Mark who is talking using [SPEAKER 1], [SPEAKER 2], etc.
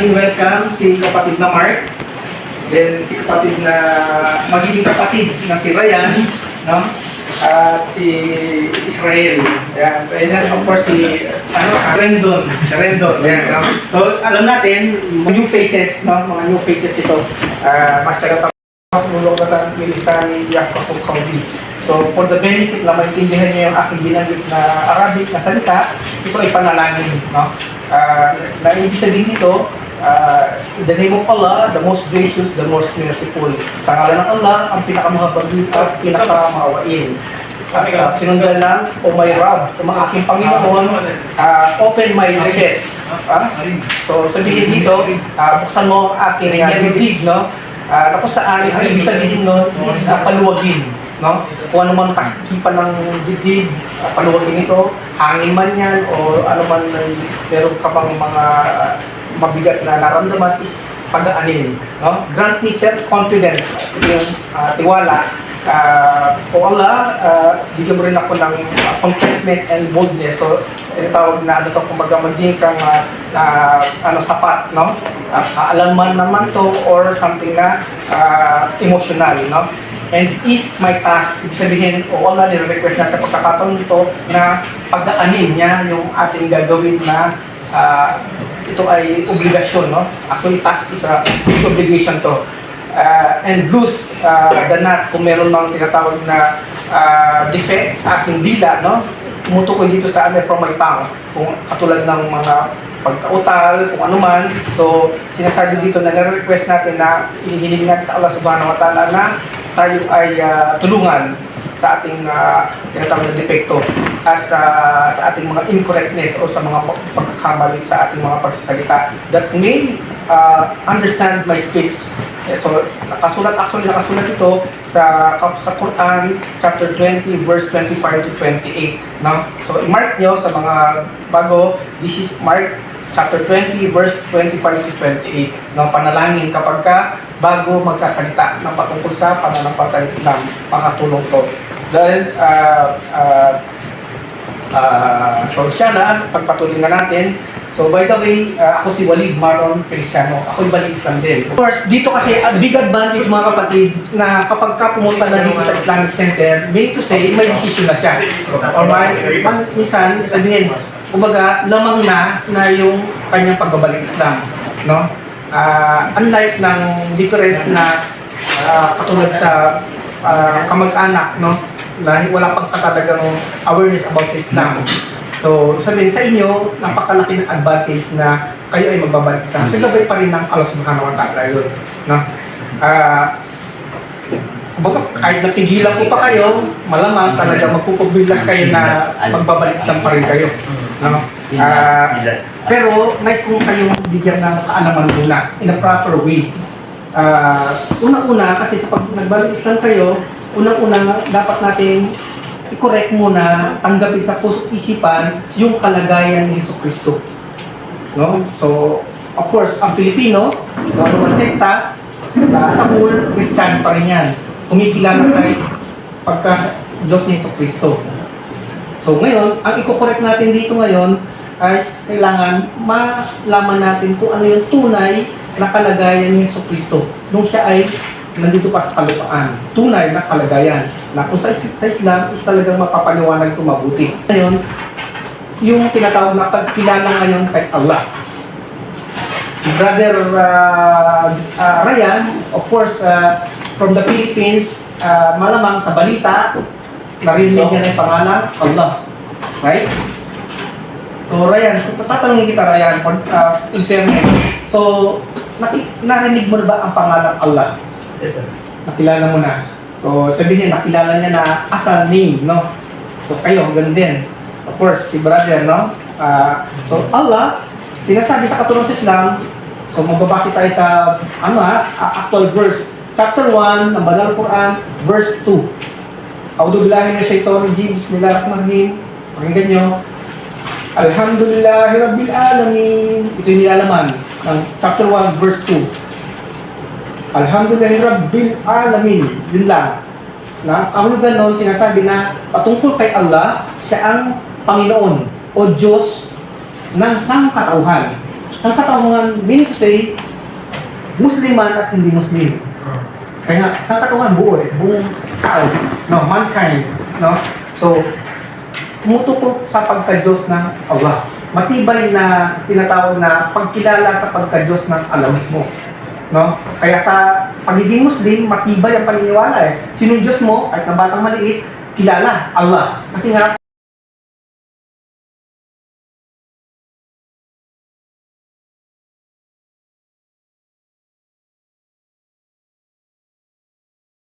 [SPEAKER 1] natin welcome si kapatid na Mark. Then si kapatid na magiging kapatid na si Ryan, no? At si Israel. Yan. And then of course si ano, Rendon. Si Rendon. Yan, no? So alam natin, new faces, no? Mga new faces ito. Uh, masyadong Nulong na tayo milisan Yakob Kauli. So, for the benefit na maintindihan niyo yung aking binanggit na Arabic na salita, ito ay panalangin. No? Uh, na ibig sabihin dito, uh, in the name of Allah, the most gracious, the most merciful. Sa ngalan ng Allah, ang pinakamahabagin at pinakamaawain. At uh, sinundan ng, O my Rab, o mga aking Panginoon, uh, open my chest. Ah? So, sabihin dito, uh, buksan mo ang aking uh, bibig, no? Ah, uh, saan ang ibig sabihin nun is uh, paluwagin. No? Kung ano man kasikipan ng dibdib, uh, paluwagin ito, hangin man yan, o ano man meron ka bang mga ah, mabigat na naramdaman is pag-aanin. No? Grant me self-confidence, yung ah, tiwala. Uh, o Allah, uh, bigyan mo rin ako ng uh, contentment and boldness. So, tinatawag na ano to, kumbaga maging kang uh, na, ano, sapat, no? Uh, kaalaman naman to or something na uh, emotional, no? And is my task, ibig sabihin, o Allah, nire-request na sa pagkakataon nito na pagdaanin niya yung ating gagawin na uh, ito ay obligasyon, no? Actually, task is a obligation to uh, and loose uh, the nut kung meron mang tinatawag na uh, defect sa aking dila, no? Tumutukoy dito sa amin from my tongue. Kung katulad ng mga pagkautal, kung ano man. So, sinasabi dito na nare-request natin na hinihiling natin sa Allah subhanahu wa ta'ala na tayo ay uh, tulungan sa ating uh, tinatawag na depekto at uh, sa ating mga incorrectness o sa mga pagkakamali sa ating mga pagsasalita that may uh, understand my speech. Eh, So, nakasulat, actually nakasulat ito sa, sa Quran, chapter 20, verse 25 to 28. No? So, i-mark nyo sa mga bago, this is Mark chapter 20, verse 25 to 28. No? Panalangin kapag ka bago magsasalita ng patungkol sa pananampalataya Islam, makatulong to. Dahil, uh, uh, uh, so siya na, pagpatuloy na natin, So by the way, uh, ako si Walid Maron Feliciano. Ako yung balik Islam din. Of course, dito kasi ang big advantage mga kapatid na kapag ka pumunta na dito sa Islamic Center, mean to say, may decision na siya. Or may, minsan, sabihin, kumbaga, lamang na na yung kanyang pagbabalik Islam. No? Uh, unlike ng difference na uh, katulad sa uh, kamag-anak, no? Na wala pang katalagang awareness about Islam. So, sabihin sa inyo, napakalaki ng advantage na kayo ay magbabalik sa So, gabay pa rin ng Allah subhanahu wa ta'ala yun. No? Ah, kumbaga, kahit napigilan ko pa kayo, malamang talaga magpupagbilas kayo na magbabalik sa pa rin kayo. No? Ah, pero, nice kung kayo bigyan ng kaalaman muna in a proper way. Ah, una-una, kasi sa pag nagbalik Islam kayo, unang-una, dapat natin i-correct muna, tanggapin sa puso isipan yung kalagayan ni Yeso Kristo. No? So, of course, ang Pilipino, ano man sekta, uh, sa whole, Christian pa rin yan. Kumikilala kay pagka Diyos ni Yeso Kristo. So ngayon, ang i-correct natin dito ngayon ay kailangan malaman natin kung ano yung tunay na kalagayan ni Yeso Kristo nung siya ay nandito pa sa kalupaan. Tunay na kalagayan. Na kung sa, sa Islam is talagang mapapaliwanag ito mabuti. Ngayon, yung tinatawag na pagkilala ngayon kay Allah. Si Brother uh, uh, Ryan, of course, uh, from the Philippines, uh, malamang sa balita, narinig niya na yung pangalan, Allah. Right? So, Ryan, tatanungin kita, Ryan, for, uh, in so, naki- narinig mo na ba ang pangalan Allah?
[SPEAKER 2] Yes, sir.
[SPEAKER 1] nakilala mo na. So, sabihin, nakilala niya na as a name, no? So, kayo, ganun din. Of course, si brother, no? Ah, so, Allah, sinasabi sa katulong sa Islam, so, magbabase tayo sa, ano ha, a- actual verse. Chapter 1 ng Banal Quran, verse 2. A'udhu billahi minash shaitanir rajim. Bismillahirrahmanirrahim. Pakinggan nyo. Alhamdulillahi Rabbil Alamin. Ito yung nilalaman ng chapter 1, verse 2. Alhamdulillah Rabbil Alamin. Yun lang. Na, ang hulugan nun, sinasabi na patungkol kay Allah, siya ang Panginoon o Diyos ng sangkatauhan. sangkatawan, meaning to say, Muslim man at hindi Muslim. Kaya nga, sangkatawan buo eh, buong tao, no, mankind, no? So, tumututok sa pagka-Diyos ng Allah. Matibay na tinatawag na pagkilala sa pagka-Diyos ng Allah mismo. No? Kaya sa pagiging Muslim, matibay ang paniniwala eh. Sinong Diyos mo, kahit na batang maliit, kilala, Allah. Kasi nga,